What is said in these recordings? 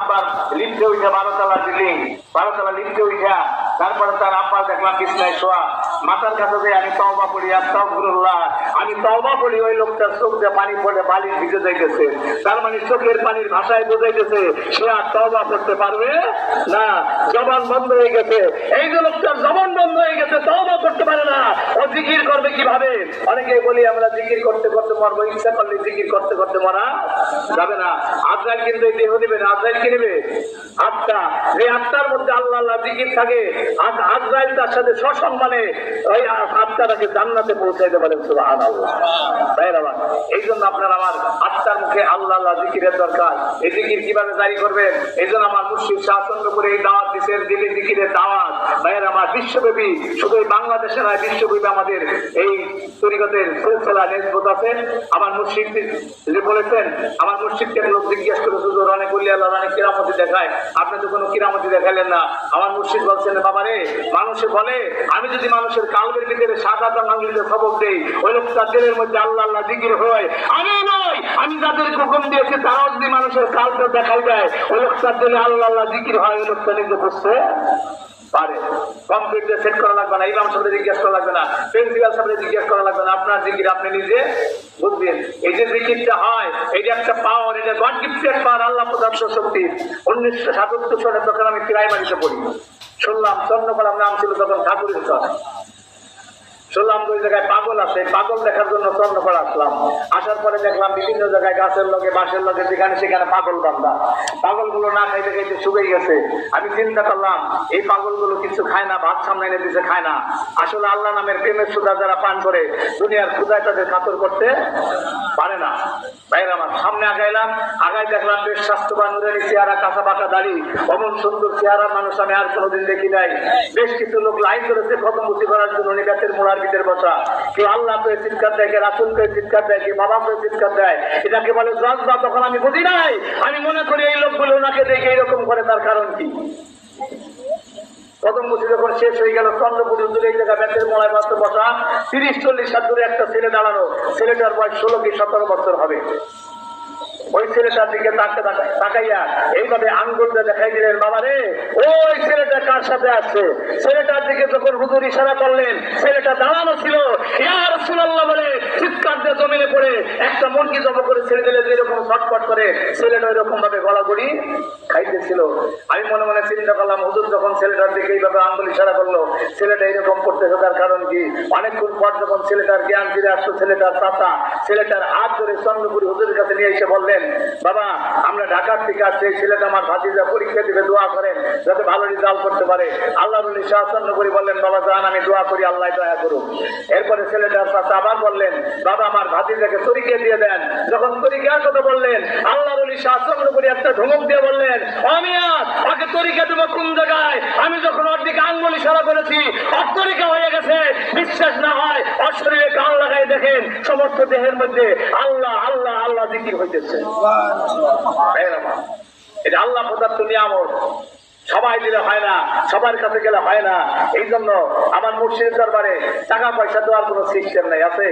উঠে বিল্ডিং উঠা তারপরে তার আব্বা দেখলাম শোয়া। মাথার কাছে আমি তওবা করি আমি তওবা করি, ওই লোকটার চোখ দিয়ে পানি পড়ে বালির ভিজে যাইতেছে। তার মানে চোখের পানির ভাষায় বোঝাইতেছে, সে আর তওবা করতে পারবে না, জবান বন্ধ হয়ে গেছে। এই যে লোকটার জবান বন্ধ হয়ে গেছে তাও বা করতে পারে না। ও জিকির করবে কীভাবে? অনেকে বলি, আমরা জিকির করতে করতে মরবো, ইচ্ছা করলে জিকির করতে করতে মরা যাবে না। আজরাইল কিন্তু এই দেহ নেবে না। আজরাইল কি নেবে আত্মা। যে আত্মার মধ্যে আল্লাহ আল্লাহ জিকির থাকে। আজ আজরাইল তার সাথে সসম্মানে ওই আত্মাটাকে জান্নাতে পৌঁছাইতে পারেন সুবহান আল্লাহ তাই আমার? এই জন্য আপনার আমার আত্মার মুখে আল্লাহ আল্লাহ জিকিরের দরকার। এই জিকির কীভাবে জারি করবেন? এই জন্য আমার মুর্শিদ করে এই দাওয়াত দিচ্ছেন দিল্লি জিকিরের দাওয়াত। ভাইয়ের আমার বিশ্বব্যাপী, শুধু এই বাংলাদেশে নয়, বিশ্বব্যাপী আমাদের এই তরিকতের সিলসিলা নেসবত আছে। আমার মুর্শিদ যে বলেছেন, আমার মুর্শিদকে লোক জিজ্ঞেস করে শুধু অনেক বলি আল্লাহ অনেক কিরামতি দেখায়। আপনি তো কোনো কিরামতি দেখালেন না। আমার মুর্শিদ বলছেন বাবা রে মানুষে বলে, আমি যদি মানুষের কালবের ভিতরে সাদা মানুষের খবর দেই, ওই লোক তার দিলের মধ্যে আল্লাহ আল্লাহ জিগির হয়। আমি নয় আমি যাদের হুকুম দিয়েছি, তারাও যদি মানুষের কালটা দেখাই দেয়, ওই লোক তার দিলে আল্লাহ আল্লাহ জিকির হয়, ওই লোকটা নিজে বুঝতে পারে কম্পিউটার সেট করা লাগবে না ইমাম সাহেব জিজ্ঞেস করা লাগবে না প্রিন্সিপাল সাহেব জিজ্ঞেস করা লাগবে না, আপনার জিকির আপনি নিজে বুঝবেন। এই যে জিকিরটা হয়, এটা একটা পাওয়ার এটা গড গিফটেড পাওয়ার আল্লাহ প্রদত্ত শক্তি। উনিশশো সাতাত্তর সালে তখন আমি প্রাইমারিতে পড়ি। শুনলাম চন্দ্রকলাম নাম ছিল তখন ঠাকুরের সব শুনলাম ওই জায়গায় পাগল আছে পাগল দেখার জন্য চন্দ্রপাড়া আসলাম। আসার পরে দেখলাম বিভিন্ন জায়গায় গাছের লগে, বাঁশের লগে, যেখানে সেখানে পাগল বান্ধা পাগলগুলো না খাইতে খাইতে শুকিয়ে গেছে। আমি চিন্তা করলাম, এই পাগলগুলো কিছু খায় না, ভাত সামনে এনে দিছে, খায় না। আসলে আল্লাহ নামের প্রেমের সুদা যারা পান করে, দুনিয়ার ক্ষুদায় তাদের কাতর করতে পারে না। সামনে আগাই দেখলাম বেশ স্বাস্থ্যবান চেহারা সুন্দর চেহারা মানুষ আমি আর কোনোদিন দেখি বেশ কিছু লোক লাইন করেছে করার জন্য মোড়ার আল্লাহ করে চিৎকার দেয় করে চিৎকার দেয় কে বাবা করে চিৎকার দেয়। এটাকে বলে তখন আমি বুঝি নাই। আমি মনে করি এই লোকগুলো ওনাকে দেখে এরকম করে, তার কারণ কি? প্রথম বছর যখন শেষ হয়ে গেল চন্দ্রপুর দূরে এই জায়গা ব্যাটের মোড়ায় মাত্র বসা তিরিশ চল্লিশ সাত দূরে একটা ছেলে দাঁড়ানো। ছেলেটার বয়স ষোলো কি সতেরো বছর হবে। ওই ছেলেটার দিকে তাকে তাকাইয়া এইভাবে আঙ্গুলটা দেখাই দিলেন বাবা রে ওই ছেলেটা কার সাথে আছে? ছেলেটার দিকে যখন হুজুর ইশারা করলেন, ছেলেটা দাঁড়ানো ছিল। করে করল, ছেলেটা এরকম কারণ কি? যখন ছেলেটার জ্ঞান ছেলেটার ছেলেটার হুজুরের কাছে নিয়ে এসে বললেন, বাবা, আমরা ঢাকার থেকে আসছি ছেলেটা আমার ভাতিজা পরীক্ষা দিবে, দোয়া করেন। যাতে ভালো রেজাল্ট করতে পারে। আল্লাহ বলি শাহ চন্দ্রপুরি বললেন বাবা যান আমি দোয়া করি আল্লাহ দয়া করুন এরপরে ছেলেটার চাচা আবার বললেন বাবা আমার ভাতিজাকে তরিকে দিয়ে দেন। যখন তরিকার কথা বললেন আল্লাহ বলি শাহ চন্দ্রপুরি একটা ধমক দিয়ে বললেন অমিয়া ওকে তরিকা দেবো কোন জায়গায়? আমি যখন ওর দিকে আঙ্গুল ইশারা করেছি ওর তরিকা হয়ে গেছে। বিশ্বাস না হয় অশরীরে শরীরে কান লাগাই দেখেন সমস্ত দেহের মধ্যে আল্লাহ আল্লাহ আল্লাহ জিকির হইতেছে। এটা আল্লাহ পদার্থ নিয়ামত। সবাই দিলে হয় না, সবার কাছে গেলে হয় না। এই জন্য আমার মুর্শিদের দরবারে টাকা পয়সা দেওয়ার কোনো সিস্টেম নাই, আছে?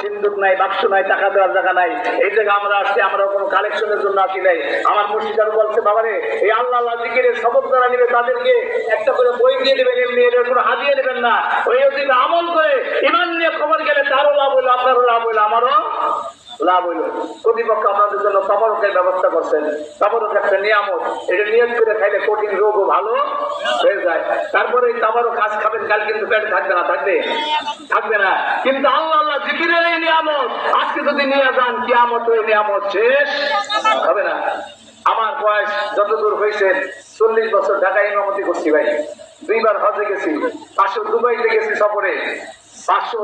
সিন্দুক নাই, বাক্স নাই, টাকা দেওয়ার জায়গা নাই। এই জায়গা আমরা আসছি আমরা কোনো কালেকশনের জন্য আসি নাই। আমার মুর্শিদার বলছে, বাবারে, এই আল্লাহ আল্লাহ জিকিরের শপথ যারা নেবে তাদেরকে একটা করে বই দিয়ে দেবেন, এমনি এদের কোনো হাতিয়ে নেবেন না। ওই যদি আমল করে ইমান নিয়ে খবর গেলে তারও লাভ হইল আপনারও লাভ হইল আমারও লাভ হইল। কর্তৃপক্ষ আপনাদের জন্য তবরকের ব্যবস্থা করছেন। তবরক একটা নিয়ামত। এটা নিয়ত করে খাইলে কঠিন রোগও ভালো হয়ে যায়। তারপরে এই তাবারও কাজ খাবেন, কাল কিন্তু পেটে থাকবে না, থাকবে? থাকবে না। কিন্তু আল্লাহ আল্লাহ জিকিরের এই নিয়ামত। আজকে যদি নিয়ে যান কিয়ামত ওই নিয়ামত শেষ। হবে না। আমার বয়স যতদূর হয়েছে, চল্লিশ বছর ঢাকা ইমামতি করছি ভাই। দুইবার হজে গেছি। পাঁচশো দুবাইতে গেছি সফরে। পাঁচশো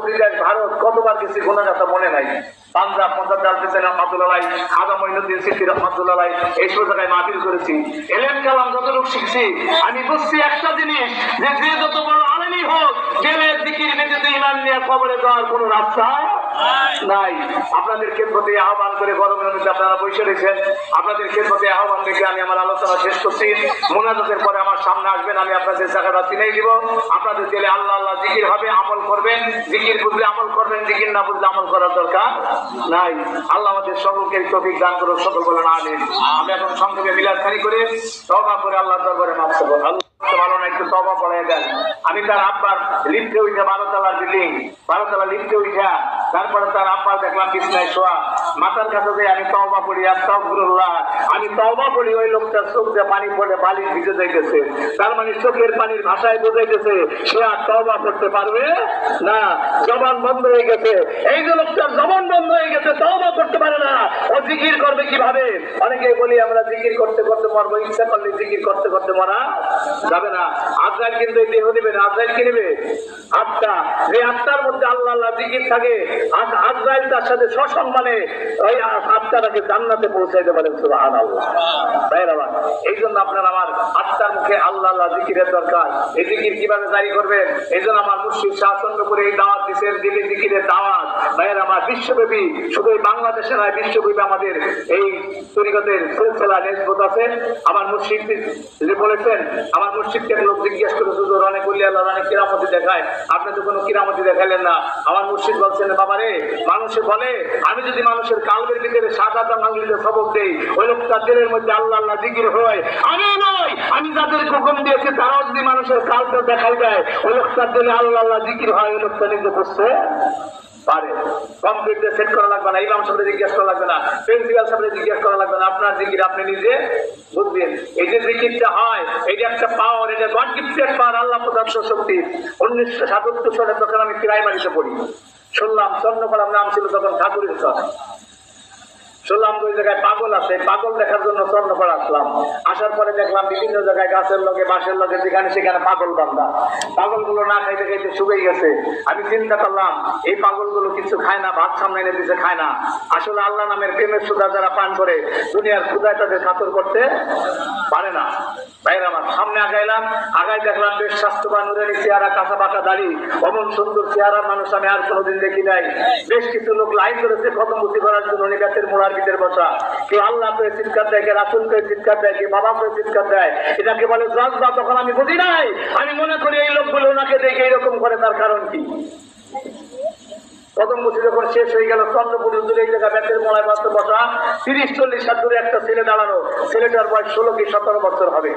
ভারত কতবার গেছি গোনা কথা মনে নাই। পাঞ্জাব পঞ্জাব ডালতেছেন রহমাতুল্লাহ খাদা মঈনুদ্দিন সিদ্দি রহমাতুল্লাহ এই জায়গায় মাহফিল করেছি। এলেন কালাম যতটুকু শিখছি, আমি বুঝছি একটা জিনিস, যে যে যত বড় আলেমই হোক, জেলের দিকির মেঝেতে ইমান নিয়ে যাওয়ার কোনো রাস্তা নাই। আপনাদের ক্ষেত্রে আহ্বান করে গরমের মধ্যে আপনারা বসে রয়েছেন। আপনাদের ক্ষেত্রে আহ্বান রেখে আমি আমার আলোচনা শেষ করছি। মোনাজাতের পরে আমার সামনে আসবেন, আমি আপনাদের জায়গাটা চিনেই দিব আপনাদের জেলে আল্লাহ আল্লাহ জিকির হবে, আমল করবেন। জিকির বুঝলে আমল করবেন, জিকির না বুঝলে আমল করার দরকার নাই। আল্লাহ আমাদের সকলকে তফিক দান করুন সকল বলেন আমিন। আমি এখন সংক্ষেপে মিলাদ করে তবা করে আল্লাহ দরবারে মাফ করব। আল্লাহ ভালো না, একটু তবা পড়ে দেন। আমি তার আব্বার লিফটে উঠে বারোতলার বিল্ডিং বারোতলা লিফটে উঠা তারপরে তার আব্বার দেখলাম বিছনায় শোয়া। মাথার কাছে যে আমি তওবা পড়ি আস্তাগফিরুল্লাহ, আমি তওবা পড়ি ওই লোকটার চোখ দিয়ে পানি পড়ে বালি ভিজে যাইতেছে। তার মানে চোখের পানির ভাষায় বোঝাইতেছে, সে আর তওবা করতে পারবে না। জবান বন্ধ হয়ে গেছে। এই যে লোকটার জবান বন্ধ হয়ে গেছে, তওবা করতে পারে না। ও জিকির করবে কীভাবে? অনেকে বলি, আমরা জিকির করতে করতে মরবো, ইচ্ছা করলে জিকির করতে করতে মরা যাবে না। আজরাইল কিন্তু এই দেহ নেবে না। আজরাইল কি নেবে? আত্মা যে আত্মার মধ্যে আল্লাহ আল্লাহ জিকির থাকে আজ আজরাইল তার সাথে সসম্মানে ওই আত্মাটাকে জান্নাতে পৌঁছাইতে পারেন সুবহান আল্লাহ এই জন্য আপনার আমার আত্মার মুখে আল্লাহ আল্লাহ জিকিরের দরকার। এই জিকির কীভাবে জারি করবেন? এই জন্য আমার মুর্শিদ করে এই দাওয়াত দিচ্ছেন দিল্লি জিকিরের দাওয়াত। ভাইয়ের, আমার বিশ্বব্যাপী, শুধু এই বাংলাদেশে নয়, বিশ্বব্যাপী আমাদের এই তরিকতের সিলসিলা নেসবত আছে। আমার মুর্শিদ বলেছেন, আমার মুর্শিদকে লোক জিজ্ঞেস করে শুধু অনেক আল্লাহ অনেক কিরামতি দেখায়। আপনি তো কোনো কিরামতি দেখালেন না। আমার মুর্শিদ বলছেন বাবা মানুষে বলে, আমি যদি মানুষের কালবের ভিতরে সাদাটা মাংলিতে সবক দেই, ওই লোকটার দিলের মধ্যে আল্লাহ আল্লাহ জিকির হয়। আমি নয় আমি যাদের হুকুম দিয়েছি, তারাও যদি মানুষের কালটা দেখাই দেয়, ওই লোকটার দিলে আল্লাহ আল্লাহ জিকির হয়, ওই লোকটা নিজে বসছে পারে। কম্পিউটার সেট করা লাগবে না, ইমাম সাহেব জিজ্ঞেস করা লাগবে না, প্রিন্সিপাল সাহেব জিজ্ঞেস করা লাগবে না, আপনার জিকির আপনি নিজে বুঝবেন। এই যে জিকিরটা হয় যে একটা পাওয়ার এটা গড গিফটেড পাওয়ার আল্লাহ প্রদত্ত শক্তি। উনিশশো সাতাত্তর সালে তখন আমি প্রাইমারিতে পড়ি শুনলাম চন্দ্রকলাম নাম ছিল তখন ঠাকুরের সর শুনলাম ওই জায়গায় পাগল আছে, পাগল দেখার জন্য চন্দ্রপাড়া আসলাম। আসার পরে দেখলাম বিভিন্ন জায়গায় গাছের লগে, বাঁশের লগে, যেখানে সেখানে পাগল বান্ধা পাগলগুলো না খাইতে খাইতে শুকিয়ে গেছে। আমি চিন্তা করলাম, এই পাগলগুলো কিছু খায় না, ভাত সামনে এনে দিতে খায় না। আসলে আল্লাহ নামের প্রেমের সুদা যারা পান করে, দুনিয়ার ক্ষুদায় তাদের খাতর করতে পারে না। সামনে আগাইলাম। আগাই দেখলাম বেশ চেহারা সুন্দর মানুষ আমি আর দেখি নাই। বেশ কিছু লোক লাইন করেছে করার জন্য আল্লাহ করে চিৎকার দেয় করে চিৎকার দেয় বাবা করে চিৎকার দেয়। এটাকে বলে জজবা, তখন আমি বুঝি নাই। আমি মনে করি এই লোকগুলো ওনাকে দেখে এরকম করে তার কারণ কি? প্রথম বছর যখন শেষ হয়ে গেল চন্দ্রপুর দূরে এই জায়গায় ব্যাটের মলায় মাত্র বসা তিরিশ চল্লিশ হাত দূরে একটা ছেলে দাঁড়ানো ছেলেটার বয়স ষোলো কি সতেরো বছর হবে।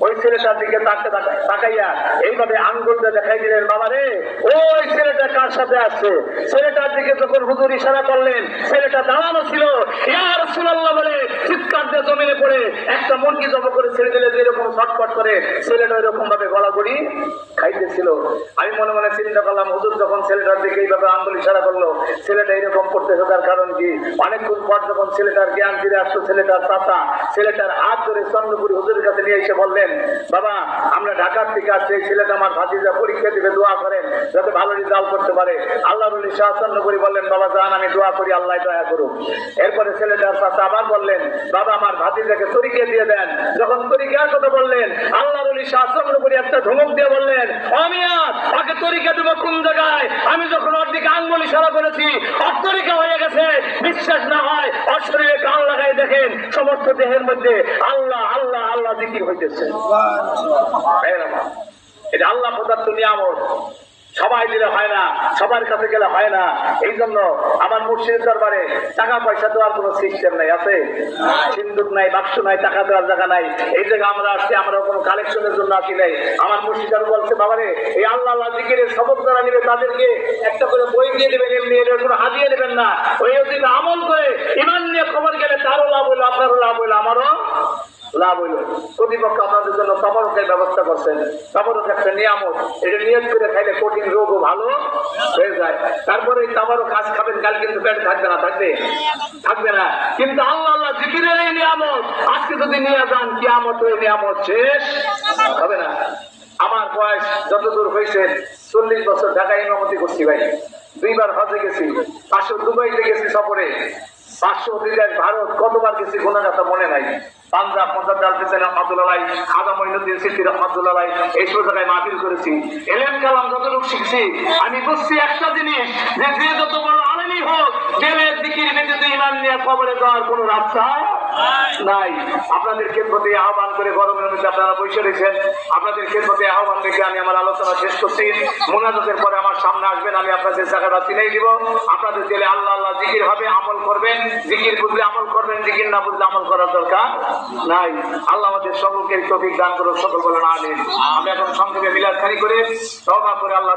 ওই ছেলেটার দিকে তাকে তাকাইয়া এইভাবে আঙ্গুল দেখাই দিলেন বাবা রে ওই ছেলেটা কার সাথে আছে? ছেলেটার দিকে যখন হুজুর ইশারা করলেন, ছেলেটা দাঁড়ানো ছিল। বলে একটা ছেলেটা এরকম ভাবে খাইতেছিল। আমি মনে মনে চিন্তা করলাম যখন ছেলেটার দিকে এইভাবে আঙ্গুল করল, ছেলেটা এরকম করতেছে তার কারণ কি? যখন ছেলেটার জ্ঞান ছেলেটার ছেলেটার হাত ধরে চন্দ্রপুরি হুজুরের কাছে নিয়ে এসে বললেন বাবা, আমরা ঢাকার থেকে আসছি, এই ছেলেটা আমার ভাতিজা পরীক্ষা দিবে, দোয়া করেন, যাতে ভালো রেজাল্ট করতে পারে। আল্লাহ বলি শাহ চন্দ্রপুরি বললেন, বাবা, যান, আমি দোয়া করি, আল্লাহ দয়া করুক। এরপরে ছেলেটার চাচা আবার বললেন, বাবা, আমার ভাতিজাকে তরিকে দিয়ে দেন। যখন তরিকার কথা বললেন আল্লাহ বলি শাহ চন্দ্রপুরি একটা ধমক দিয়ে বললেন অমিয়া তাকে তরিকা দেবো কোন জায়গায়? আমি যখন ওর দিকে আঙ্গুল ইশারা করেছি অতরিকা হয়ে গেছে। বিশ্বাস না হয় ওর কান লাগাই দেখেন, সমস্ত দেহের মধ্যে আল্লাহ আল্লাহ জিকির হইতেছে। এটা আল্লাহ পদার্থ নিয়ামত। সবাই দিলে হয় না, সবার কাছে গেলে হয় না। এই জন্য আমার মুর্শিদের দরবারে টাকা পয়সা দেওয়ার কোনো সিস্টেম নাই, আছে? সিন্দুক নাই, বাক্স নাই, টাকা দেওয়ার জায়গা নাই। এই জায়গা আমরা আসছি আমরা কোনো কালেকশনের জন্য আসি নাই। আমার মুর্শিদার বলছে, বাবারে, এই আল্লাহ আল্লাহ শপথ যারা নিবে তাদেরকে একটা করে বই দিয়ে দেবেন, এমনি এর কোনো হাতিয়ে নেবেন না। ওই যদি আমল করে ইমান নিয়ে খবর গেলে তারও লাভ হইল, আপনারও লাভ হইল, আমারও লাভ হইল। প্রতিপক্ষ আপনাদের জন্য তবরকের ব্যবস্থা করছেন। তবরক একটা নিয়ামত। এটা নিয়ত করে খাইলে কঠিন রোগও ভালো হয়ে যায়। তারপরে তাবারও কাজ খাবেন, কাল কিন্তু পেট থাকবে না, থাকবে? থাকবে না। কিন্তু আল্লাহ আল্লাহ জিকিরের এই নিয়ামত। আজকে যদি নিয়ে যান কিয়ামত ওই নিয়ামত শেষ হবে না। আমার বয়স যতদূর হয়েছে, চল্লিশ বছর ঢাকা ইমামতি করছি ভাই। দুইবার হজে গেছি পাশে দুবাইতে গেছি সফরে। পার্শ্ববর্তী দেশ ভারত কতবার গেছি গোনা কথা মনে নাই। পাঞ্জাব মোজাদ্দাল হোসেন রহমাতুল্লাহ খাদা মঈনুদ্দিন সিদ্ধি রহমাতুল্লাহ এই সব জায়গায় মাহফিল করেছি। এলেন কালাম যতটুকু শিখছি, আমি বুঝছি একটা জিনিস, যে যে যত বড় আলেমই হোক, জেলের দিকির বেঁচে ইমান নিয়ে কবরে যাওয়ার কোনো রাস্তা নাই। আপনাদের ক্ষেত্রে আহ্বান করে গরমের মধ্যে আপনারা বসে রয়েছেন। আপনাদের ক্ষেত্রে আহ্বান রেখে আমি আমার আলোচনা শেষ করছি। মোনাজাতের পরে আমার সামনে আসবেন, আমি আপনাদের জায়গাটা চিনেই দিব। আপনাদের জেলে আল্লাহ আল্লাহ জিকির হবে, আমল করবেন। জিকির বুঝলে আমল করবেন, জিকির না বুঝলে আমল করার দরকার নাই। আল্লাহ আমাদের সকলকে তফিক দান করুক, সকল বলেন আমিন। আমি এখন সংক্ষেপে বিলাসখানি করে সভা করে আল্লাহ